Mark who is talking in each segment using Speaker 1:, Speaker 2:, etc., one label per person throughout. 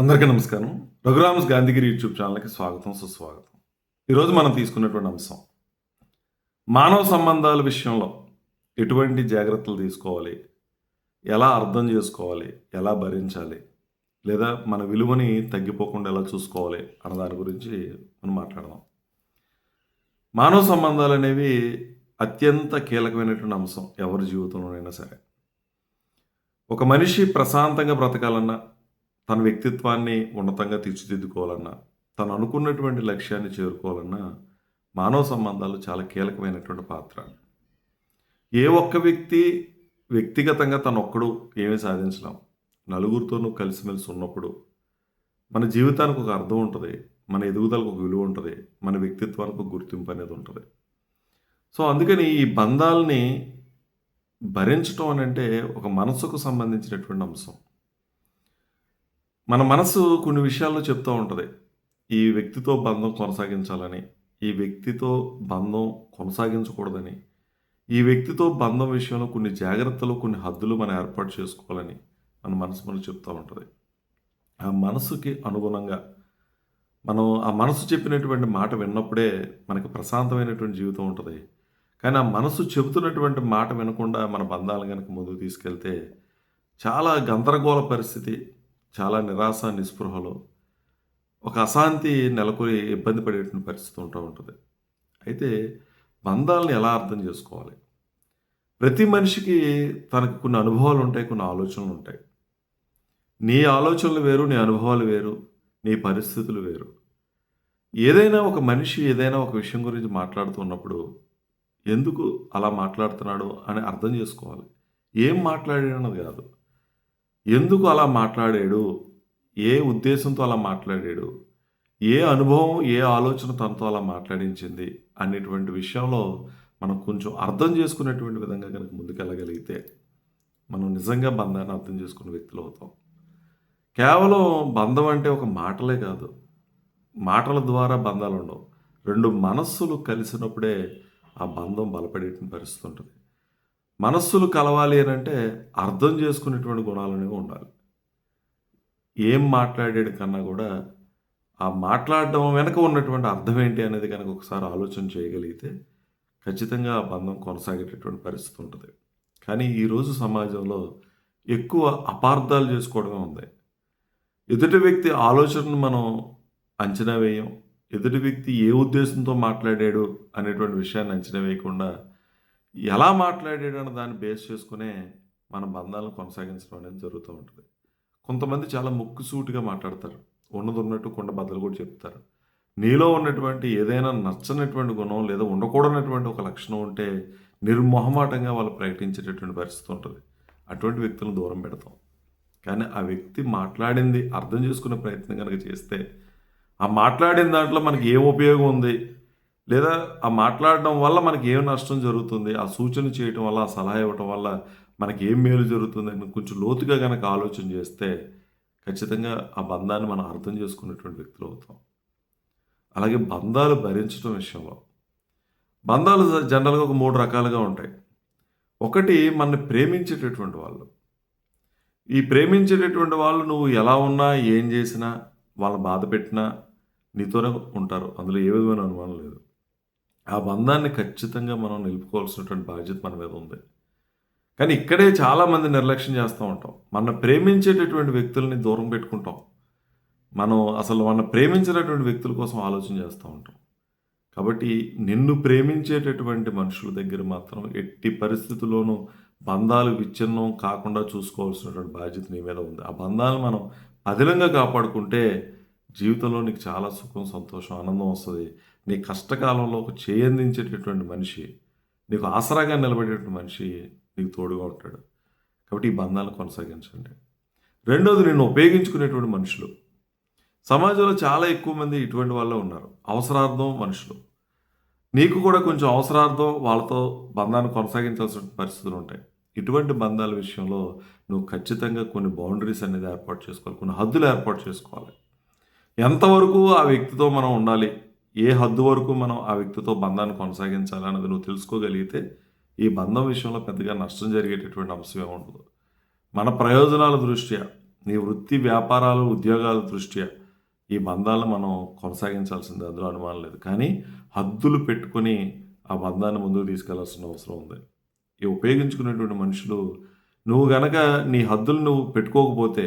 Speaker 1: అందరికీ నమస్కారం. రఘురామ్స్ గాంధీగిరి యూట్యూబ్ ఛానల్కి స్వాగతం సుస్వాగతం. ఈరోజు మనం తీసుకున్నటువంటి అంశం మానవ సంబంధాల విషయంలో ఎటువంటి జాగ్రత్తలు తీసుకోవాలి? ఎలా అర్థం చేసుకోవాలి? ఎలా భరించాలి? లేదా మన విలువని తగ్గిపోకుండా ఎలా చూసుకోవాలి అన్న దాని గురించి మనం మాట్లాడదాం. మానవ సంబంధాలు అనేవి అత్యంత కీలకమైనటువంటి అంశం ఎవరి జీవితంలోనైనా సరే. ఒక మనిషి ప్రశాంతంగా బ్రతకాలన్నా తన వ్యక్తిత్వాన్ని ఉన్నతంగా తీర్చిదిద్దుకోవాలన్నా తను అనుకున్నటువంటి లక్ష్యాన్ని చేరుకోవాలన్నా మానవ సంబంధాలు చాలా కీలకమైనటువంటి పాత్ర. ఏ ఒక్క వ్యక్తి వ్యక్తిగతంగా తను ఒక్కడు ఏమీ సాధించలేం. నలుగురితోనూ కలిసిమెలిసి ఉన్నప్పుడు మన జీవితానికి ఒక అర్థం ఉంటుంది మన ఎదుగుదలకు ఒక విలువ ఉంటుంది మన వ్యక్తిత్వానికి ఒక గుర్తింపు అనేది ఉంటుంది. సో అందుకని ఈ బంధాలని భరించటం అని అంటే ఒక మనసుకు సంబంధించినటువంటి అంశం. మన మనసు కొన్ని విషయాల్లో చెప్తూ ఉంటుంది. ఈ వ్యక్తితో బంధం కొనసాగించాలని ఈ వ్యక్తితో బంధం కొనసాగించకూడదని ఈ వ్యక్తితో బంధం విషయంలో కొన్ని జాగ్రత్తలు కొన్ని హద్దులు మనం ఏర్పాటు చేసుకోవాలని మన మనసు మనకు చెప్తూ ఉంటుంది. ఆ మనసుకి అనుగుణంగా మనం ఆ మనసు చెప్పినటువంటి మాట విన్నప్పుడే మనకి ప్రశాంతమైనటువంటి జీవితం ఉంటుంది. కానీ ఆ మనసు చెబుతున్నటువంటి మాట వినకుండా మన బంధాలు కనుక ముందుకు తీసుకెళ్తే చాలా గందరగోళ పరిస్థితి చాలా నిరాశ నిస్పృహలో ఒక అశాంతి నెలకొని ఇబ్బంది పడేటువంటి పరిస్థితి ఉంటూ ఉంటుంది. అయితే బంధాలను ఎలా అర్థం చేసుకోవాలి? ప్రతి మనిషికి తనకు కొన్ని అనుభవాలు ఉంటాయి కొన్ని ఆలోచనలు ఉంటాయి. నీ ఆలోచనలు వేరు నీ అనుభవాలు వేరు నీ పరిస్థితులు వేరు. ఏదైనా ఒక మనిషి ఏదైనా ఒక విషయం గురించి మాట్లాడుతున్నప్పుడు ఎందుకు అలా మాట్లాడుతున్నాడు అని అర్థం చేసుకోవాలి. ఏం మాట్లాడినది కాదు. ఎందుకు అలా మాట్లాడాడు? ఏ ఉద్దేశంతో అలా మాట్లాడాడు? ఏ అనుభవం ఏ ఆలోచన తనతో అలా మాట్లాడించింది? అనేటువంటి విషయంలో మనం కొంచెం అర్థం చేసుకునేటువంటి విధంగా కనుక ముందుకెళ్ళగలిగితే మనం నిజంగా బంధాన్ని అర్థం చేసుకునే వ్యక్తులు అవుతాం. కేవలం బంధం అంటే ఒక మాటలే కాదు. మాటల ద్వారా బంధాలు ఉండవు రెండు మనస్సులు కలిసినప్పుడే ఆ బంధం బలపడేటువంటి పరిస్థితి ఉంటుంది. మనస్సులు కలవాలి అని అంటే అర్థం చేసుకునేటువంటి గుణాలు అనేవి ఉండాలి. ఏం మాట్లాడాడు కన్నా కూడా ఆ మాట్లాడడం వెనక ఉన్నటువంటి అర్థం ఏంటి అనేది కనుక ఒకసారి ఆలోచన చేయగలిగితే ఖచ్చితంగా ఆ బంధం కొనసాగేటటువంటి పరిస్థితి ఉంటుంది. కానీ ఈరోజు సమాజంలో ఎక్కువ అపార్థాలు చేసుకోవడమే ఉంది. ఎదుటి వ్యక్తి ఆలోచనను మనం అంచనా వేయం ఎదుటి వ్యక్తి ఏ ఉద్దేశంతో మాట్లాడాడు అనేటువంటి విషయాన్ని అంచనా వేయకుండా ఎలా మాట్లాడాడు అన్న దాన్ని బేస్ చేసుకునే మన బంధాలను కొనసాగించడం అనేది జరుగుతూ ఉంటుంది. కొంతమంది చాలా ముక్కుసూటిగా మాట్లాడతారు. ఉన్నది ఉన్నట్టు కొండ బద్దలు కూడా చెప్తారు. నీలో ఉన్నటువంటి ఏదైనా నచ్చనటువంటి గుణం లేదా ఉండకూడనటువంటి ఒక లక్షణం ఉంటే నిర్మోహమాటంగా వాళ్ళు ప్రకటించేటటువంటి పరిస్థితి ఉంటుంది. అటువంటి వ్యక్తులను దూరం పెడతాం. కానీ ఆ వ్యక్తి మాట్లాడింది అర్థం చేసుకునే ప్రయత్నం కనుక చేస్తే ఆ మాట్లాడిన దాంట్లో మనకి ఏం ఉపయోగం ఉంది? లేదా ఆ మాట్లాడడం వల్ల మనకి ఏం నష్టం జరుగుతుంది? ఆ సూచన చేయటం వల్ల ఆ సలహా ఇవ్వటం వల్ల మనకి ఏం మేలు జరుగుతుంది అని కొంచెం లోతుగా కనుక ఆలోచన చేస్తే ఖచ్చితంగా ఆ బంధాన్ని మనం అర్థం చేసుకునేటువంటి వ్యక్తులు అవుతాం. అలాగే బంధాలు భరించడం విషయంలో. బంధాలు జనరల్గా ఒక మూడు రకాలుగా ఉంటాయి. ఒకటి మనని ప్రేమించేటటువంటి వాళ్ళు. ఈ ప్రేమించేటటువంటి వాళ్ళు నువ్వు ఎలా ఉన్నా ఏం చేసినా వాళ్ళ బాధ పెట్టినా నీతోనే ఉంటారు. అందులో ఏ విధమైన అనుమానం లేదు. ఆ బంధాన్ని ఖచ్చితంగా మనం నిలుపుకోవాల్సినటువంటి బాధ్యత మన మీద ఉంది. కానీ ఇక్కడే చాలామంది నిర్లక్ష్యం చేస్తూ ఉంటాం. మన ప్రేమించేటటువంటి వ్యక్తుల్ని దూరం పెట్టుకుంటాం. మనం అసలు మన ప్రేమించినటువంటి వ్యక్తుల కోసం ఆలోచన చేస్తూ ఉంటాం. కాబట్టి నిన్ను ప్రేమించేటటువంటి మనుషుల దగ్గర మాత్రం ఎట్టి పరిస్థితుల్లోనూ బంధాలు విచ్ఛిన్నం కాకుండా చూసుకోవాల్సినటువంటి బాధ్యత నీ మీద ఉంది. ఆ బంధాలను మనం పదిలంగా కాపాడుకుంటే జీవితంలో నీకు చాలా సుఖం సంతోషం ఆనందం వస్తుంది. నీ కష్టకాలంలో ఒక చేయందించేటటువంటి మనిషి నీకు ఆసరాగా నిలబడేటువంటి మనిషి నీకు తోడుగా ఉంటాడు. కాబట్టి ఈ బంధాలను కొనసాగించండి. రెండోది నిన్ను ఉపయోగించుకునేటువంటి మనుషులు. సమాజంలో చాలా ఎక్కువ మంది ఇటువంటి వాళ్ళే ఉన్నారు. అవసరార్థం మనుషులు. నీకు కూడా కొంచెం అవసరార్థం వాళ్ళతో బంధాన్ని కొనసాగించాల్సిన పరిస్థితులు ఉంటాయి. ఇటువంటి బంధాల విషయంలో నువ్వు ఖచ్చితంగా కొన్ని బౌండరీస్ అనేది ఏర్పాటు చేసుకోవాలి. కొన్ని హద్దులు ఏర్పాటు చేసుకోవాలి. ఎంతవరకు ఆ వ్యక్తితో మనం ఉండాలి? ఏ హద్దు వరకు మనం ఆ వ్యక్తితో బంధాన్ని కొనసాగించాలి అన్నది నువ్వు తెలుసుకోగలిగితే ఈ బంధం విషయంలో పెద్దగా నష్టం జరిగేటటువంటి అంశమే ఉండదు. మన ప్రయోజనాల దృష్ట్యా నీ వృత్తి వ్యాపారాలు ఉద్యోగాల దృష్ట్యా ఈ బంధాలను మనం కొనసాగించాల్సింది అందులో అనుమానం లేదు. కానీ హద్దులు పెట్టుకొని ఆ బంధాన్ని ముందుకు తీసుకెళ్ళాల్సిన అవసరం ఉంది. ఈ ఉపయోగించుకునేటువంటి మనుషులు నువ్వు గనక నీ హద్దులు నువ్వు పెట్టుకోకపోతే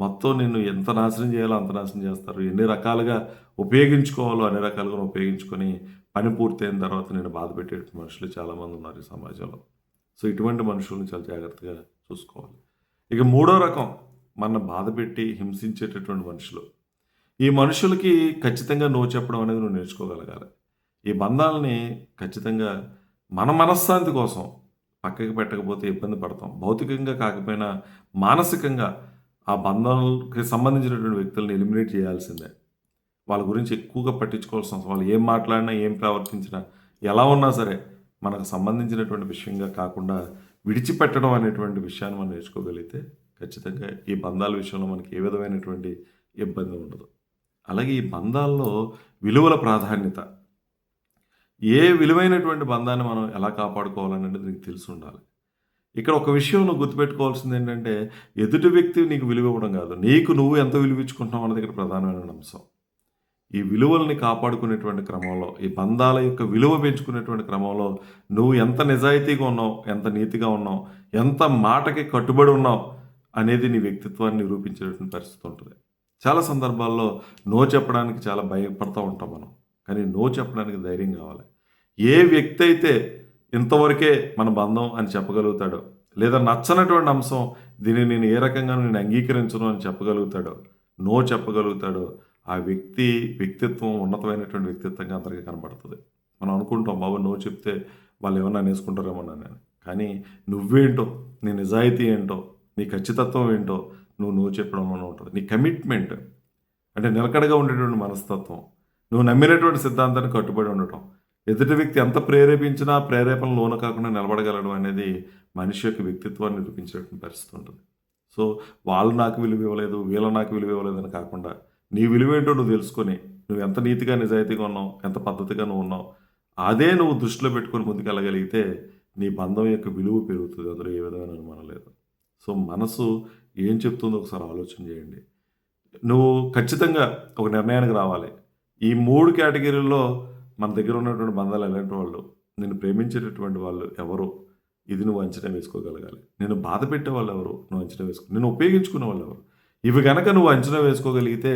Speaker 1: మొత్తం నిన్ను ఎంత నాశనం చేయాలో అంత నాశనం చేస్తారు. ఎన్ని రకాలుగా ఉపయోగించుకోవాలో అన్ని రకాలుగా ఉపయోగించుకొని పని పూర్తయిన తర్వాత నేను బాధ పెట్టే మనుషులు చాలామంది ఉన్నారు ఈ సమాజంలో. సో ఇటువంటి మనుషులను చాలా జాగ్రత్తగా చూసుకోవాలి. ఇక మూడో రకం మన బాధ పెట్టి హింసించేటటువంటి మనుషులు. ఈ మనుషులకి ఖచ్చితంగా నో చెప్పడం అనేది నువ్వు నేర్చుకోగలగాలి. ఈ బంధాలని ఖచ్చితంగా మన మనశ్శాంతి కోసం పక్కకి పెట్టకపోతే ఇబ్బంది పడతాం. భౌతికంగా కాకపోయినా మానసికంగా ఆ బంధాలకి సంబంధించినటువంటి వ్యక్తులను ఎలిమినేట్ చేయాల్సిందే. వాళ్ళ గురించి ఎక్కువగా పట్టించుకోవాల్సిన అవసరం వాళ్ళు ఏం మాట్లాడినా ఏం ప్రవర్తించినా ఎలా ఉన్నా సరే మనకు సంబంధించినటువంటి విషయంగా కాకుండా విడిచిపెట్టడం అనేటువంటి విషయాన్ని మనం నేర్చుకోగలిగితే ఖచ్చితంగా ఈ బంధాల విషయంలో మనకి ఏ విధమైనటువంటి ఇబ్బంది ఉండదు. అలాగే ఈ బంధాల్లో విలువల ప్రాధాన్యత. ఏ విలువైనటువంటి బంధాన్ని మనం ఎలా కాపాడుకోవాలనేది నీకు తెలిసి ఉండాలి. ఇక్కడ ఒక విషయం నువ్వు గుర్తుపెట్టుకోవాల్సింది ఏంటంటే ఎదుటి వ్యక్తి నీకు విలువ ఇవ్వడం కాదు. నీకు నువ్వు ఎంత విలువ ఇచ్చుకుంటున్నావు అన్నది ఇక్కడ ప్రధానమైన అంశం. ఈ విలువల్ని కాపాడుకునేటువంటి క్రమంలో ఈ బంధాల యొక్క విలువ పెంచుకునేటువంటి క్రమంలో నువ్వు ఎంత నిజాయితీగా ఉన్నావు ఎంత నీతిగా ఉన్నావు ఎంత మాటకి కట్టుబడి ఉన్నావు అనేది నీ వ్యక్తిత్వాన్ని నిరూపించేటువంటి పరిస్థితి ఉంటుంది. చాలా సందర్భాల్లో నో చెప్పడానికి చాలా భయపడతా ఉంటాం మనం. కానీ నో చెప్పడానికి ధైర్యం కావాలి. ఏ వ్యక్తి అయితే ఇంతవరకే మన బంధం అని చెప్పగలుగుతాడో. లేదా నచ్చనటువంటి అంశం దీన్ని నేను ఏ రకంగా నేను అంగీకరించను అని చెప్పగలుగుతాడో. నో చెప్పగలుగుతాడో. ఆ వ్యక్తి వ్యక్తిత్వం ఉన్నతమైనటువంటి వ్యక్తిత్వంగా అందరికీ కనబడుతుంది. మనం అనుకుంటాం బాబు నో చెప్తే వాళ్ళు ఏమన్నా నేసుకుంటారేమో నేను కానీ నువ్వేంటో నీ నిజాయితీ ఏంటో నీ ఖచ్చితత్వం ఏంటో నువ్వు నువ్వు చెప్పడంలోనే ఉంటుంది. నీ కమిట్మెంట్ అంటే నిలకడగా ఉండేటువంటి మనస్తత్వం నువ్వు నమ్మినటువంటి సిద్ధాంతానికి కట్టుబడి ఉండటం ఎదుటి వ్యక్తి ఎంత ప్రేరేపించినా ప్రేరేపణ లోన కాకుండా నిలబడగలడం అనేది మనిషి యొక్క వ్యక్తిత్వాన్ని నిరూపించేటువంటి పరిస్థితి ఉంటుంది. సో వాళ్ళు నాకు విలువ ఇవ్వలేదు వీళ్ళ నాకు విలువ ఇవ్వలేదు అని కాకుండా నీ విలువ ఏంటో నువ్వు తెలుసుకొని నువ్వు ఎంత నీతిగా నిజాయితీగా ఉన్నావు ఎంత పద్ధతిగా నువ్వు ఉన్నావు అదే నువ్వు దృష్టిలో పెట్టుకొని ముందుకెళ్ళగలిగితే నీ బంధం యొక్క విలువ పెరుగుతుంది. అందులో ఏ విధమైన అనుమానం లేదు. సో మనసు ఏం చెప్తుందో ఒకసారి ఆలోచన చేయండి. నువ్వు ఖచ్చితంగా ఒక నిర్ణయానికి రావాలి. ఈ మూడు కేటగిరీల్లో మన దగ్గర ఉన్నటువంటి బంధాలు ఎలాంటి వాళ్ళు? నేను ప్రేమించేటటువంటి వాళ్ళు ఎవరు? ఇది నువ్వు అంచనా వేసుకోగలగాలి. నేను బాధ పెట్టే వాళ్ళు ఎవరు? నువ్వు అంచనా వేసుకో నేను ఉపయోగించుకునే వాళ్ళు ఎవరు? ఇవి కనుక నువ్వు అంచనా వేసుకోగలిగితే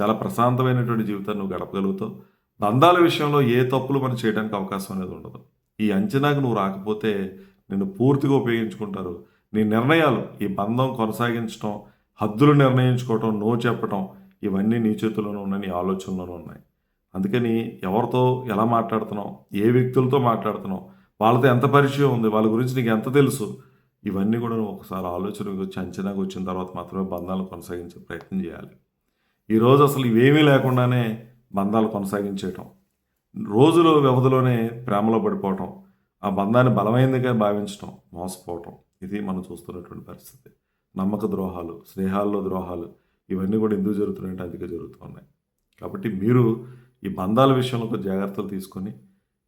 Speaker 1: చాలా ప్రశాంతమైనటువంటి జీవితాన్ని నువ్వు గడపగలుగుతావు. బంధాల విషయంలో ఏ తప్పులు మనం చేయడానికి అవకాశం అనేది ఉండదు. ఈ అంచనాకు నువ్వు రాకపోతే నిన్ను పూర్తిగా ఉపయోగించుకుంటారు. నీ నిర్ణయాలు ఈ బంధం కొనసాగించడం హద్దులు నిర్ణయించుకోవటం నో చెప్పటం ఇవన్నీ నీ చేతుల్లోనూ ఉన్నాయి నీ ఆలోచనలోనూ ఉన్నాయి. అందుకని ఎవరితో ఎలా మాట్లాడుతున్నావు ఏ వ్యక్తులతో మాట్లాడుతున్నావు వాళ్ళతో ఎంత పరిచయం ఉంది వాళ్ళ గురించి నీకు ఎంత తెలుసు ఇవన్నీ కూడా నువ్వు ఒకసారి ఆలోచనకు వచ్చి అంచనాకు వచ్చిన తర్వాత మాత్రమే బంధాలు కొనసాగించే ప్రయత్నం చేయాలి. ఈరోజు అసలు ఇవేమీ లేకుండానే బంధాలు కొనసాగించేయటం రోజుల వ్యవధిలోనే ప్రేమలో పడిపోవటం ఆ బంధాన్ని బలమైనదిగా భావించటం మోసపోవటం ఇది మనం చూస్తున్నటువంటి పరిస్థితి. నమ్మక ద్రోహాలు స్నేహాల్లో ద్రోహాలు ఇవన్నీ కూడా ఎందుకు జరుగుతున్నాయంటే అందుకే జరుగుతున్నాయి. కాబట్టి మీరు ఈ బంధాల విషయంలో ఒక జాగ్రత్తలు తీసుకొని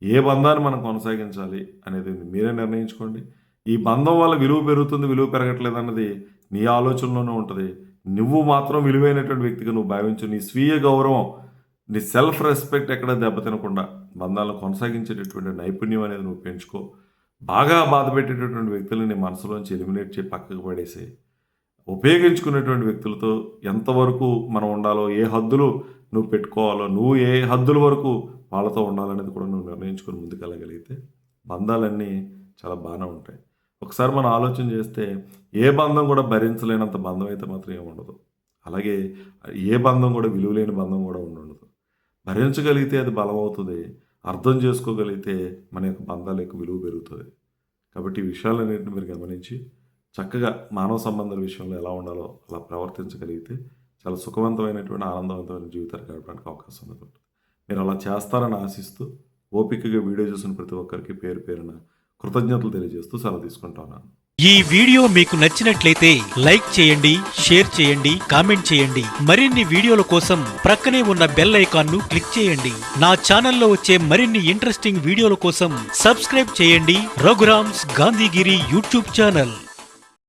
Speaker 1: ఏ బంధాన్ని మనం కొనసాగించాలి అనేది మీరే నిర్ణయించుకోండి. ఈ బంధం వల్ల విలువ పెరుగుతుంది విలువ పెరగట్లేదు అన్నది నీ ఆలోచనలోనే ఉంటుంది. నువ్వు మాత్రం విలువైనటువంటి వ్యక్తిగా నువ్వు భావించు. నీ స్వీయ గౌరవం నీ సెల్ఫ్ రెస్పెక్ట్ ఎక్కడ దెబ్బతినకుండా బంధాలను కొనసాగించేటటువంటి నైపుణ్యం అనేది నువ్వు పెంచుకో. బాగా బాధ పెట్టేటటువంటి వ్యక్తులని నీ మనసులోంచి ఎలిమినేట్ చేసి పక్కకు పడేసి ఉపయోగించుకునేటువంటి వ్యక్తులతో ఎంతవరకు మనం ఉండాలో ఏ హద్దులు నువ్వు పెట్టుకోవాలో నువ్వు ఏ హద్దుల వరకు వాళ్ళతో ఉండాలనేది కూడా నువ్వు నిర్ణయించుకొని ముందుకెళ్ళగలిగితే బంధాలన్నీ చాలా బాగానే ఉంటాయి. ఒకసారి మనం ఆలోచన చేస్తే ఏ బంధం కూడా భరించలేనంత బంధం అయితే మాత్రం ఏముండదు అలాగే ఏ బంధం కూడా విలువలేని బంధం కూడా ఉండదు. భరించగలిగితే అది బలం అవుతుంది అర్థం చేసుకోగలిగితే మన యొక్క బంధాల యొక్క విలువ పెరుగుతుంది. కాబట్టి ఈ విషయాలన్నింటిని మీరు గమనించి చక్కగా మానవ సంబంధాల విషయంలో ఎలా ఉండాలో అలా ప్రవర్తించగలిగితే చాలా సుఖవంతమైనటువంటి ఆనందవంతమైన జీవితాన్ని గడపడానికి అవకాశం ఉంటుంది. మీరు అలా చేస్తారని ఆశిస్తూ ఓపికగా వీడియో చూసిన ప్రతి ఒక్కరికి పేరు పేరున కృతజ్ఞతలు తెలియజేస్తూ సెలవు తీసుకుంటున్నాను
Speaker 2: ఈ వీడియో మీకు నచ్చినట్లయితే లైక్ చేయండి షేర్ చేయండి కామెంట్ చేయండి. మరిన్ని వీడియోల కోసం ప్రక్కనే ఉన్న బెల్ ఐకాన్ను క్లిక్ చేయండి. నా ఛానల్లో వచ్చే మరిన్ని ఇంట్రెస్టింగ్ వీడియోల కోసం సబ్స్క్రైబ్ చేయండి. Raghuram's Gandhigiri YouTube channel.